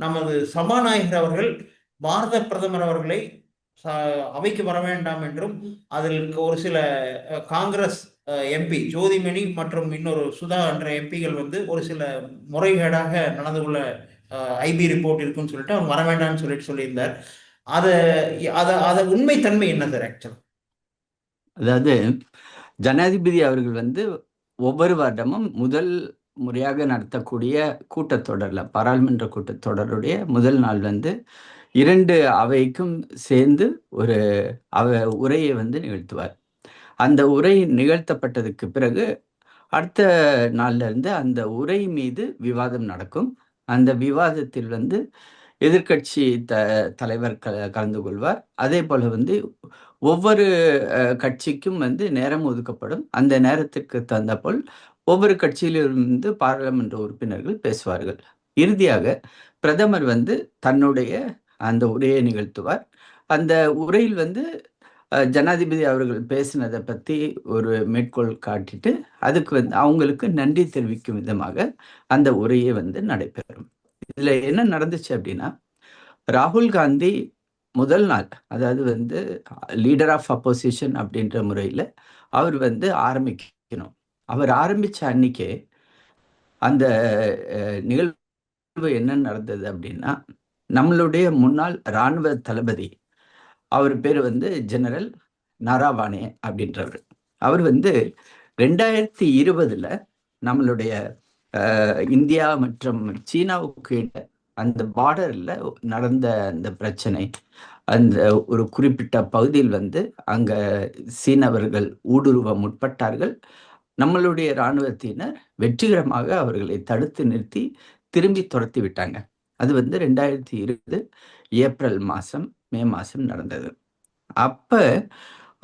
நமது சபாநாயகர் அவர்கள் பாரத பிரதமர் அவர்களை அவைக்கு வர வேண்டாம் என்றும் அதில் ஒரு சில காங்கிரஸ் எம்பி ஜோதிமணி மற்றும் இன்னொரு சுதா என்ற எம்பிகள் வந்து ஒரு சில முறைகேடாக நடந்து கொள்ள ஐபி ரிப்போர்ட் இருக்குன்னு சொல்லிட்டு அவங்க வர வேண்டாம்னு சொல்லிட்டு சொல்லியிருந்தார். அதை அதை அதை உண்மைத்தன்மை என்ன சார் ஆக்சுவலா அதாவது ஜனாதிபதி அவர்கள் வந்து ஒவ்வொரு வருடமும் முதல் முறையாக நடத்தக்கூடிய கூட்டத்தொடரில் பாராளுமன்ற கூட்டத்தொடருடைய முதல் நாள் வந்து இரண்டு அவைக்கும் சேர்ந்து ஒரு அவ உரையை வந்து நிகழ்த்துவார். அந்த உரை நிகழ்த்தப்பட்டதுக்கு பிறகு அடுத்த நாள்ல இருந்து அந்த உரை மீது விவாதம் நடக்கும். அந்த விவாதத்தில் வந்து எதிர்கட்சி த தலைவர் க கலந்து கொள்வார். அதே போல் வந்து ஒவ்வொரு கட்சிக்கும் வந்து நேரம் ஒதுக்கப்படும். அந்த நேரத்திற்கு தகுந்த போல் ஒவ்வொரு கட்சியிலிருந்து பாராளுமன்ற உறுப்பினர்கள் பேசுவார்கள். இறுதியாக பிரதமர் வந்து தன்னுடைய அந்த உரையை நிகழ்த்துவார். அந்த உரையில் வந்து ஜனாதிபதி அவர்கள் பேசினதை பற்றி ஒரு மேற்கோள் காட்டிட்டு அதுக்கு வந்து அவங்களுக்கு நன்றி தெரிவிக்கும் விதமாக அந்த உரையை வந்து நடைபெறும். இதில் என்ன நடந்துச்சு அப்படின்னா ராகுல் காந்தி முதல் நாள் அதாவது வந்து லீடர் ஆஃப் அப்போசிஷன் அப்படின்ற முறையில் அவர் வந்து ஆரம்பிக்கணும். அவர் ஆரம்பித்த அன்னைக்கே அந்த நிகழ்வு என்ன நடந்தது அப்படின்னா நம்மளுடைய முன்னாள் இராணுவ தளபதி அவர் பேர் வந்து ஜெனரல் நாராவானே அப்படின்றவர். அவர் வந்து ரெண்டாயிரத்தி இருபதில் நம்மளுடைய இந்தியா மற்றும் சீனாவுக்கு அந்த பார்டரில் நடந்த அந்த பிரச்சனை அந்த ஒரு குறிப்பிட்ட பகுதியில் வந்து அங்கே சீனவர்கள் ஊடுருவ முற்பட்டார்கள். நம்மளுடைய இராணுவத்தினர் வெற்றிகரமாக அவர்களை தடுத்து நிறுத்தி திரும்பி துரத்தி விட்டாங்க. அது வந்து ரெண்டாயிரத்தி இருபது ஏப்ரல் மாதம் மே மாதம் நடந்தது. அப்போ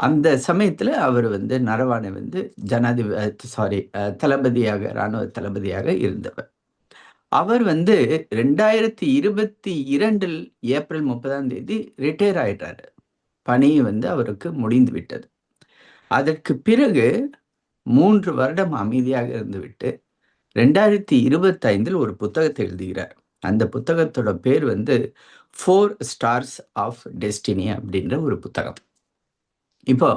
அந்த சமயத்தில் அவர் வந்து நரவானை வந்து ஜனாதிபதி சாரி தளபதியாக இராணுவ தளபதியாக இருந்தவர். அவர் வந்து ரெண்டாயிரத்தி இருபத்தி இரண்டில் ஏப்ரல் முப்பதாம் தேதி ரிட்டையர் ஆயிட்டாரு. பணி வந்து அவருக்கு முடிந்து விட்டது. அதற்கு பிறகு மூன்று வருடம் அமைதியாக இருந்துவிட்டு ரெண்டாயிரத்தி இருபத்தைந்தில் ஒரு புத்தகத்தை எழுதுகிறார். அந்த புத்தகத்தோட பேர் வந்து ஃபோர் ஸ்டார்ஸ் ஆஃப் டெஸ்டினி அப்படின்ற ஒரு புத்தகம். இப்போ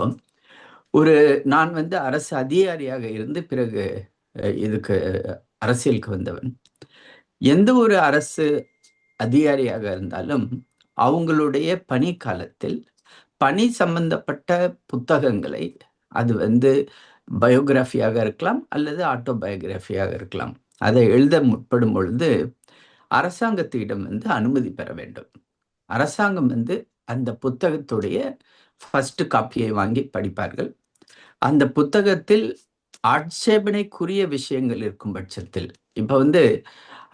ஒரு நான் வந்து அரசு அதிகாரியாக இருந்து பிறகு இதுக்கு அரசியலுக்கு வந்தவன். எந்த ஒரு அரசு அதிகாரியாக இருந்தாலும் அவங்களுடைய பணி காலத்தில் பணி சம்பந்தப்பட்ட புத்தகங்களை அது வந்து பயோகிராஃபியாக இருக்கலாம் அல்லது ஆட்டோபயோகிராஃபியாக இருக்கலாம். அதை எழுத முற்படும் பொழுது அரசாங்கத்திடம் வந்து அனுமதி பெற வேண்டும். அரசாங்கம் வந்து அந்த புத்தகத்துடைய ஃபஸ்ட்டு காப்பியை வாங்கி படிப்பார்கள். அந்த புத்தகத்தில் ஆட்சேபனைக்குரிய விஷயங்கள் இருக்கும் பட்சத்தில். இப்போ வந்து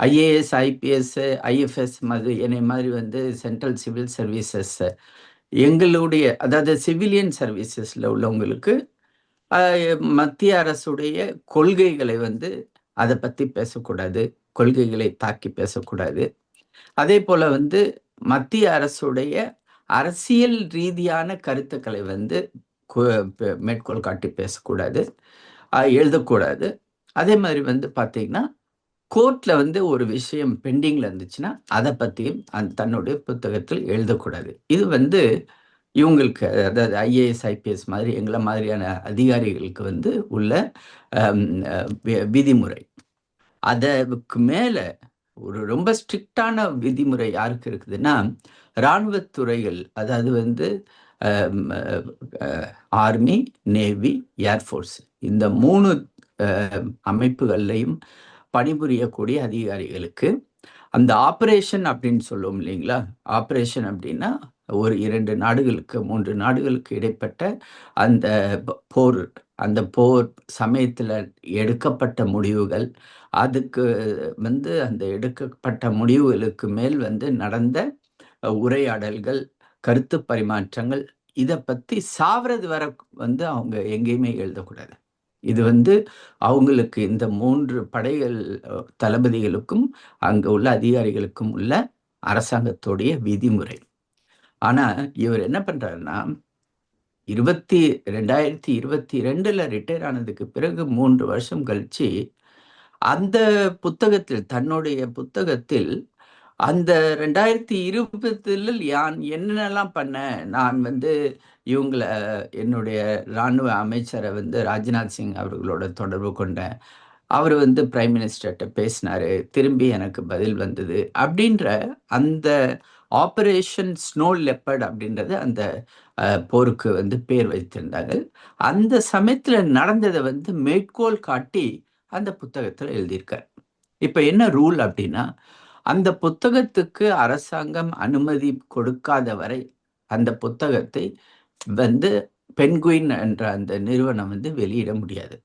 ஐஏஎஸ் ஐபிஎஸ் ஐஎஃப்எஸ் மாதிரி என்னை மாதிரி வந்து சென்ட்ரல் சிவில் சர்வீசஸ் எங்களுடைய அதாவது சிவிலியன் சர்வீசஸில் உள்ளவங்களுக்கு மத்திய அரசுடைய கொள்கைகளை வந்து அதை பற்றி பேசக்கூடாது கொள்கைகளை தாக்கி பேசக்கூடாது. அதே போல் வந்து மத்திய அரசுடைய அரசியல் ரீதியான கருத்துக்களை வந்து மேற்கோள் காட்டி பேசக்கூடாது எழுதக்கூடாது. அதே மாதிரி வந்து பார்த்தீங்கன்னா கோர்ட்டில் வந்து ஒரு விஷயம் பெண்டிங்கில் இருந்துச்சுன்னா அதை பற்றியும் அந்த தன்னுடைய புத்தகத்தில் எழுதக்கூடாது. இது வந்து இவங்களுக்கு அதாவது ஐஏஎஸ் ஐபிஎஸ் மாதிரி எங்களை மாதிரியான அதிகாரிகளுக்கு வந்து உள்ள விதிமுறை. அதற்கு மேலே ஒரு ரொம்ப ஸ்ட்ரிக்டான விதிமுறை யாருக்கு இருக்குதுன்னா இராணுவத்துறைகள் அதாவது வந்து ஆர்மி நேவி ஏர்ஃபோர்ஸ் இந்த மூணு அமைப்புகள்லையும் பணிபுரியக்கூடிய அதிகாரிகளுக்கு அந்த ஆப்ரேஷன் அப்படின்னு சொல்லுவோம் இல்லைங்களா? ஆப்ரேஷன் அப்படின்னா ஒரு இரண்டு நாடுகளுக்கு மூன்று நாடுகளுக்கு இடைப்பட்ட அந்த போர் அந்த போர் சமயத்தில் எடுக்கப்பட்ட முடிவுகள் அதுக்கு வந்து அந்த எடுக்கப்பட்ட முடிவுகளுக்கு மேல் வந்து நடந்த உரையாடல்கள் கருத்து பரிமாற்றங்கள் இதை பற்றி சாவறது வர வந்து அவங்க எங்கேயுமே எழுதக்கூடாது. இது வந்து அவங்களுக்கு இந்த மூன்று படைகள் தளபதிகளுக்கும் அங்கே உள்ள அதிகாரிகளுக்கும் உள்ள அரசாங்கத்துடைய விதிமுறை. ஆனா இவர் என்ன பண்றாருன்னா இருபத்தி ரெண்டாயிரத்தி இருபத்தி ரெண்டுல ரிட்டையர் ஆனதுக்கு பிறகு மூன்று வருஷம் கழிச்சு அந்த புத்தகத்தில் தன்னுடைய புத்தகத்தில் அந்த ரெண்டாயிரத்தி இருபதில் யான் என்னென்னலாம் பண்ணேன் நான் வந்து இவங்கள என்னுடைய இராணுவ அமைச்சரை வந்து ராஜ்நாத் சிங் அவர்களோட தொடர்பு கொண்டேன். அவர் வந்து பிரைம் மினிஸ்டர்கிட்ட பேசினாரு திரும்பி எனக்கு பதில் வந்தது அப்படின்ற அந்த ஆப்ரேஷன் ஸ்னோ லெப்பர்ட் அப்படின்றது அந்த போருக்கு வந்து பேர் வைத்திருந்தார்கள். அந்த சமயத்தில் நடந்ததை வந்து மேற்கோள் காட்டி அந்த புத்தகத்தில் எழுதியிருக்கார். இப்போ என்ன ரூல் அப்படின்னா அந்த புத்தகத்துக்கு அரசாங்கம் அனுமதி கொடுக்காத வரை அந்த புத்தகத்தை வந்து பென்குயின் என்ற அந்த நிறுவனம் வந்து வெளியிட முடியாது.